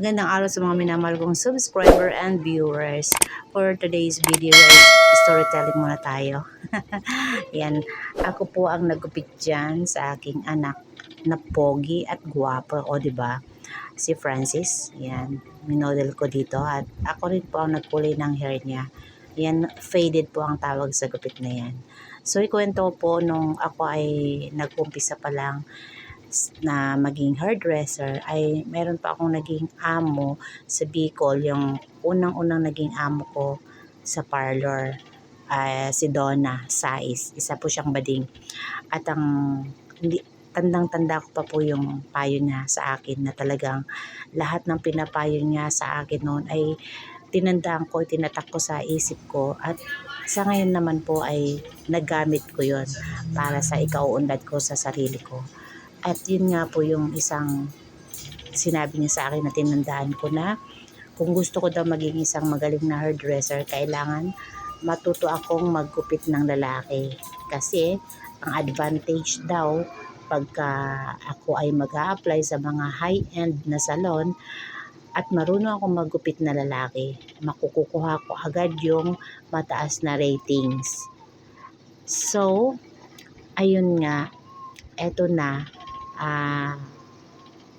Magandang araw sa mga minamahal kong subscriber and viewers. For today's video guys, storytelling muna tayo. Yan, ako po ang nagupit dyan sa aking anak na pogi at guwapo. O, ba? Si Francis. Yan, minodel ko dito. At ako rin po ang nagkulay ng hair niya. Yan, faded po ang tawag sa gupit na yan. So, ikwento po nung ako ay nag-umpisa pa lang na maging hairdresser ay meron pa akong naging amo sa Bicol yung unang-unang naging amo ko sa parlor ay si Donna Sais isa po siyang bading. At ang hindi tandang-tanda ko pa po yung payo niya sa akin na talagang lahat ng pinapayo niya sa akin noon ay tinandaan ko, tinatak ko sa isip ko. At sa ngayon naman po ay nagamit ko yon para sa ikauunlad ko sa sarili ko. At yun nga po yung isang sinabi niya sa akin na tinandaan ko na kung gusto ko daw maging isang magaling na hairdresser, kailangan matuto akong maggupit ng lalaki. Kasi ang advantage daw pagka ako ay mag apply sa mga high-end na salon at marunong akong maggupit na lalaki, makukukuha ko agad yung mataas na ratings. So, ayun nga, eto na, ah,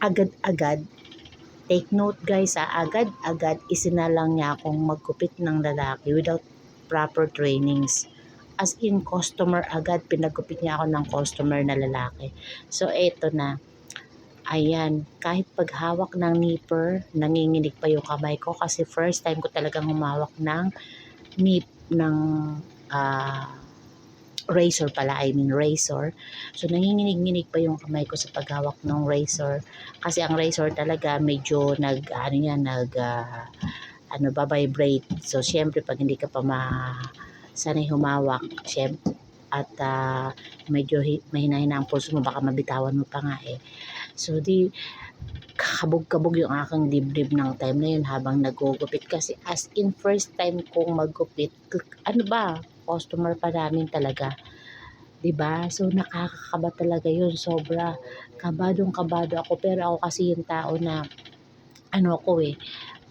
agad-agad, take note guys ha, agad-agad isinalang niya akong magkupit ng lalaki without proper trainings. As in, customer agad, pinagkupit niya ako ng customer na lalaki. So, eto na. Ayan, kahit paghawak ng nipper, nanginginig pa yung kamay ko kasi first time ko talagang humawak ng nip ng ah, razor pala, I mean razor. So, nanginginig-nginig pa yung kamay ko sa paghawak ng razor. Kasi ang razor talaga medyo nag, ano yan, nag, ah, ano ba, vibrate. So, syempre, pag hindi ka pa ma, sanay humawak, syempre, at ah, medyo hi- mahina-hina ang pulso mo, baka mabitawan mo pa nga eh. So, di, kabog-kabog yung aking dibdib ng time na yun habang nagugupit kasi as in first time kong maggupit ano ba customer pa namin talaga. 'di ba so nakakakaba talaga yun. Sobra kabadong kabado ako. Pero ako kasi yung tao na ano ako eh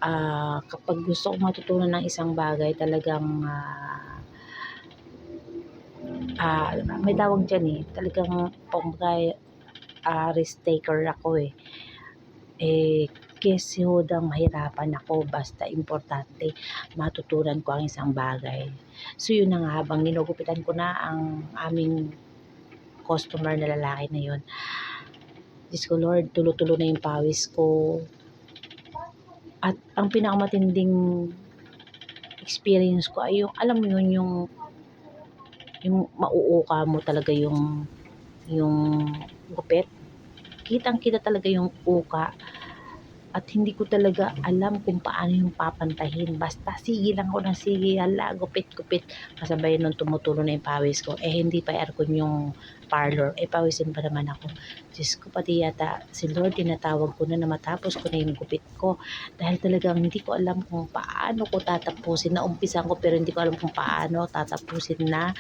ah, kapag gusto ko matutunan ng isang bagay talagang ah, ah, may tawag dyan eh. Talagang kumbaga ah, risk taker ako eh. Eh, kasi hodang mahirapan ako basta importante matutunan ko ang isang bagay. So yun na nga habang ginugupitan ko na ang aming customer na lalaki na yun. Diyos ko Lord, tulo-tulo na yung pawis ko. At ang pinakamatinding experience ko ay yung, alam mo yun, yung yung mauuka mo talaga yung yung gupit. Kitang-kita talaga yung uka at hindi ko talaga alam kung paano yung papantahin. Basta sige lang ako ng sige, hala, gupit-gupit. Kasabay nung tumutulo na yung pawis ko. Eh, hindi pa aircon yung parlor. Eh, pawisin pa naman ako. Diyos ko, pati yata si Lord, tinatawag ko na na matapos ko na yung gupit ko. Dahil talagang hindi ko alam kung paano ko tatapusin. Naumpisan ko pero hindi ko alam kung paano tatapusin na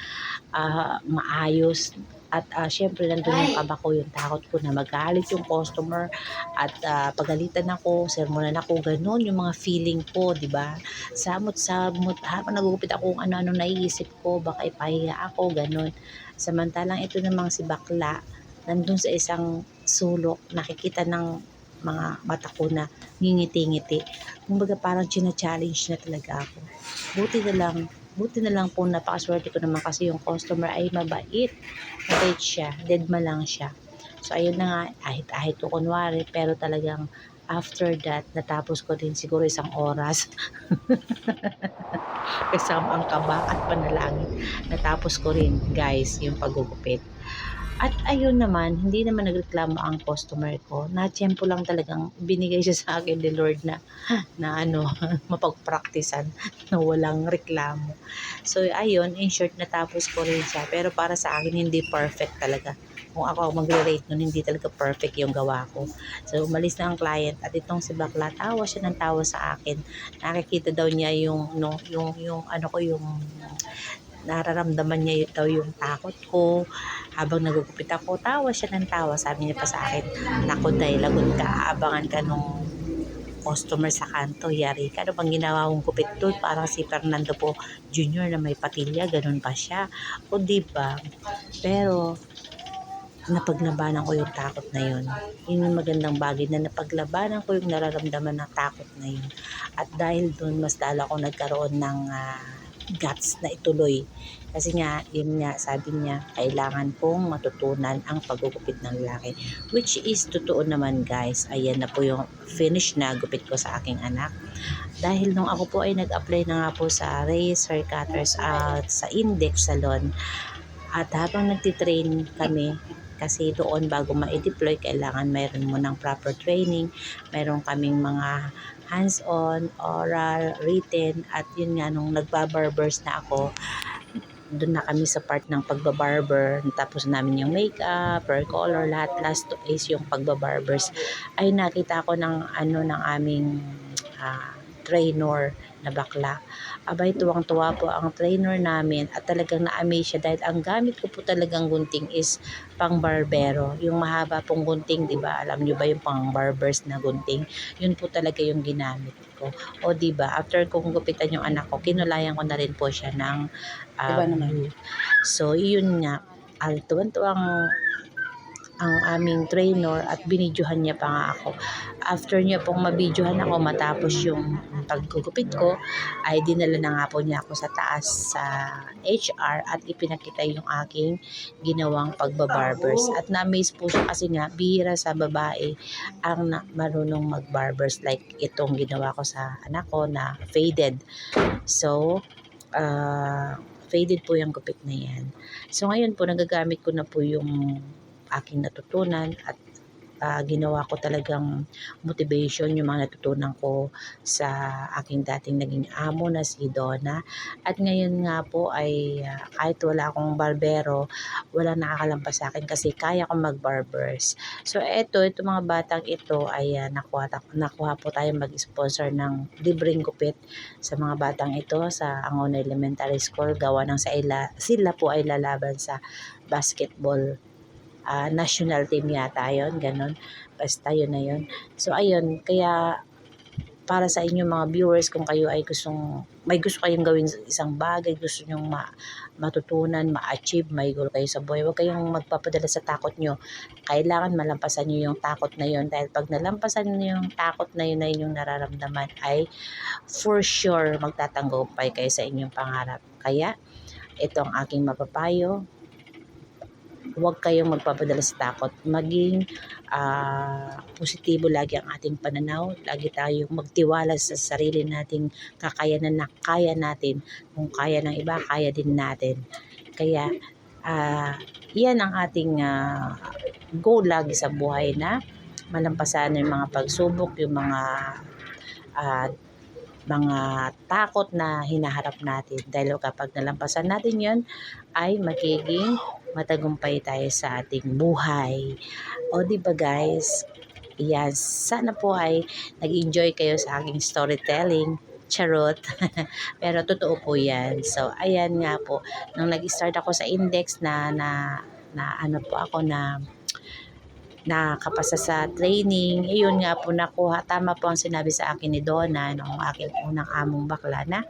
ah, maayos at uh, syempre nandun yung kaba ko, yung takot ko na magalit yung customer at ah, pagalitan ako, sermonan ako, ganun yung mga feeling ko, di ba? Samot-samot, habang nagugupit ako kung ano-ano naiisip ko, baka ipahiya ako, ganun. Samantalang ito namang si Bakla, nandun sa isang sulok, nakikita ng mga mata ko na ngingiti-ngiti. Kumbaga parang china-challenge na talaga ako. Buti na lang, buti na lang po napakaswerte ko naman kasi yung customer ay mabait. Mabait siya, deadma lang siya. So ayun na nga, ahit-ahit ko kunwari, pero talagang after that, natapos ko din siguro isang oras. Kasama ang kaba at panalangin. Natapos ko rin, guys, yung paggugupit. At ayun naman, hindi naman nagreklamo ang customer ko. Na-tiyempo lang talagang binigay siya sa akin ni Lord na, na ano, mapagpraktisan na walang reklamo. So, ayun, in short, natapos ko rin siya. Pero para sa akin, hindi perfect talaga. Kung ako magre-rate nun, hindi talaga perfect yung gawa ko. So, umalis na ang client. At itong si Bakla, tawa siya ng tawa sa akin. Nakikita daw niya yung, no, yung, yung, ano ko, yung nararamdaman niya daw yung takot ko. Habang nagugupit ako, tawa siya ng tawa. Sabi niya pa sa akin, Naku, day, lagot ka. Abangan ka nung customer sa kanto. Yari ka, ano bang ginawa kong gupit doon? Parang si Fernando po Junior na may patilya, ganun pa siya. O di ba? Pero, napaglabanan ko yung takot na yun. Yun yung magandang bagay na napaglabanan ko yung nararamdaman ng takot na yun. At dahil doon, mas lalo ako nagkaroon ng ah, guts na ituloy. Kasi nga, yun nga, sabi niya, kailangan kong matutunan ang paggugupit ng lalaki. Which is, totoo naman guys. Ayan na po yung finish na gupit ko sa aking anak. Dahil nung ako po ay nag-apply na nga po sa Hair Cutters at sa Index Salon, at habang nagtitrain kami, kasi doon bago ma-deploy, kailangan mayroon mo ng proper training. Mayroon kaming mga hands-on, oral, written, at yun nga, nung nagbabarbers na ako, doon na kami sa part ng pagbabarber. Tapos namin yung makeup, hair color, lahat. Last to is yung pagbabarbers. Ay nakita ko ng ano ng aming ah, trainer na bakla. Abay, tuwang-tuwa po ang trainer namin at talagang na-amaze siya dahil ang gamit ko po talagang gunting is pang barbero. Yung mahaba pong gunting, di ba? Alam nyo ba yung pang barbers na gunting? Yun po talaga yung ginamit ko. O di ba? After kong gupitan yung anak ko, kinulayan ko na rin po siya ng um, Iba naman. So, yun nga. Ang tuwan-tuwang ang aming trainer at binidyohan niya pa nga ako. After niya pong mabidyohan ako matapos yung paggugupit ko, ay dinala na nga po niya ako sa taas sa HR at ipinakita yung aking ginawang pagbabarbers. At na-amaze po siya kasi nga bihira sa babae ang marunong magbarbers like itong ginawa ko sa anak ko na faded. So, uh, faded po yung gupit na yan. So ngayon po nagagamit ko na po yung aking natutunan at ah, ginawa ko talagang motivation yung mga natutunan ko sa aking dating naging amo na si Donna. At ngayon nga po ay ah, kahit wala akong barbero, wala nakakalampas sa akin kasi kaya kong mag-barbers. So eto, ito mga batang ito ay ah, nakuha, nakuha po tayo mag-sponsor ng libreng gupit sa mga batang ito sa Angon Elementary School. Gawa ng sa ila, sila po ay lalaban sa basketball ah, national team yata yon ganun. Basta yun na yun. So, ayun, kaya para sa inyo mga viewers, kung kayo ay gustong, may gusto kayong gawin isang bagay, gusto nyong ma, matutunan, ma-achieve, may goal kayo sa buhay, huwag kayong magpapadala sa takot nyo. Kailangan malampasan nyo yung takot na yun dahil pag nalampasan nyo yung takot na yun na yun yung nararamdaman ay for sure magtatanggapay kayo sa inyong pangarap. Kaya, ito ang aking mapapayo, huwag kayong magpapadala sa takot. Maging ah, positibo lagi ang ating pananaw. Lagi tayong magtiwala sa sarili nating kakayanan na kaya natin. Kung kaya ng iba, kaya din natin. Kaya, ah, yan ang ating ah, goal lagi sa buhay na malampasan yung mga pagsubok, yung mga ah, mga takot na hinaharap natin. Dahil kapag nalampasan natin yon ay magiging matagumpay tayo sa ating buhay. O di ba guys? Yan, sana po ay nag-enjoy kayo sa aking storytelling. Charot. Pero totoo po yan. So, ayan nga po. Nung nag-start ako sa index na, na, na ano po ako na nakapasa sa training. Iyon nga po nakuha. Tama po ang sinabi sa akin ni Donna, nung aking unang among bakla na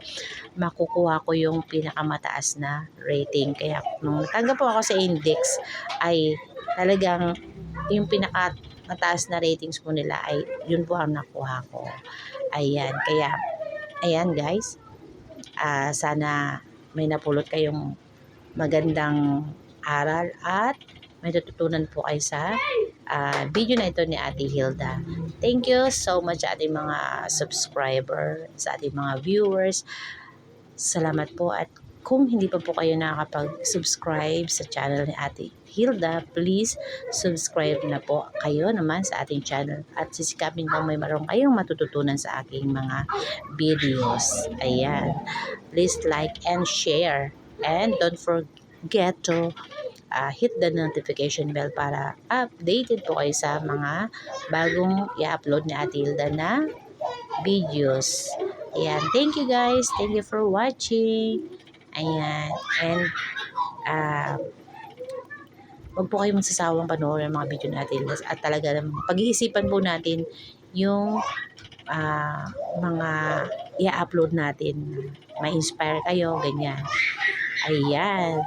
makukuha ko yung pinakamataas na rating. Kaya nung natanggap po ako sa index ay talagang yung pinakamataas na ratings po nila ay yun po ang nakuha ko. Ayan. Kaya, ayan guys. Ah, sana may napulot kayong magandang aral at may natutunan po kayo sa ah, video na ito ni Ate Hilda. Thank you so much sa ating mga subscriber, sa ating mga viewers. Salamat po at kung hindi pa po kayo nakakapag-subscribe sa channel ni Ate Hilda, please subscribe na po kayo naman sa ating channel at sisikapin ko may marong kayong matututunan sa aking mga videos. Ayan. Please like and share and don't forget to uh, hit the notification bell para updated po kayo sa mga bagong i-upload ni Ate Hilda na videos. Ayan. Thank you guys. Thank you for watching. Ayan. And uh, wag po kayo magsasawang panoorin ang mga video natin at talaga pag-iisipan po natin yung ah, mga i-upload natin. Ma-inspire kayo, ganyan. Ayan.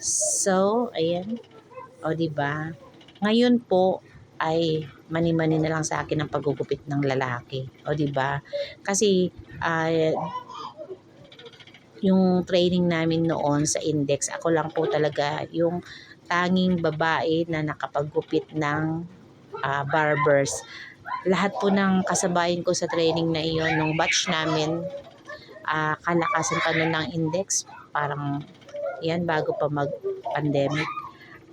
So, ayan. O, di ba? Ngayon po ay mani-mani na lang sa akin ang paggugupit ng lalaki. O, di ba? Kasi ah, yung training namin noon sa index, ako lang po talaga yung tanging babae na nakapaggupit ng ah, barbers. Lahat po ng kasabayan ko sa training na iyon, nung batch namin, ah, kalakasan pa nun ng index, parang yan bago pa mag-pandemic,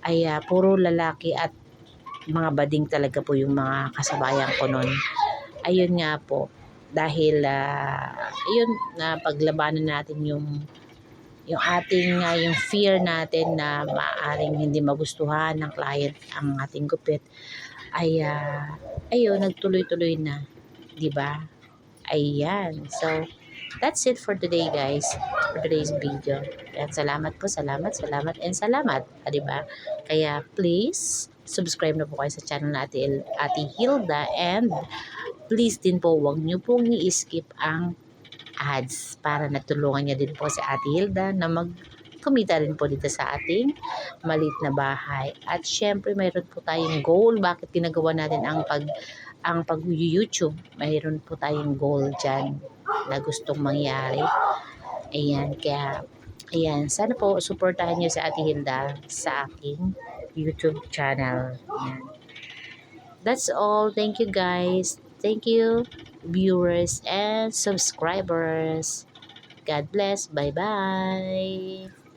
ay ah, puro lalaki at mga bading talaga po yung mga kasabayan ko nun. Ayun nga po, dahil ah, ayun na paglabanan natin yung yung ating ah, yung fear natin na maaaring hindi magustuhan ng client ang ating gupit ay ah, ayun nagtuloy-tuloy na, 'di ba? Ayan. So that's it for today, guys. For today's video. At salamat po, salamat, salamat, and salamat. Ah, 'di ba? Kaya please subscribe na po kayo sa channel na Ate, Ate Hilda and please din po huwag niyo pong i-skip ang ads para natulungan niya din po si Ate Hilda na mag kumita rin po dito sa ating maliit na bahay. At syempre mayroon po tayong goal bakit ginagawa natin ang pag ang pag YouTube. Mayroon po tayong goal diyan na gustong mangyari. Ayan, kaya ayan, sana po suportahan niyo si Ate Hilda sa aking YouTube channel. Ayan. That's all. Thank you guys. Thank you viewers and subscribers. God bless. Bye-bye.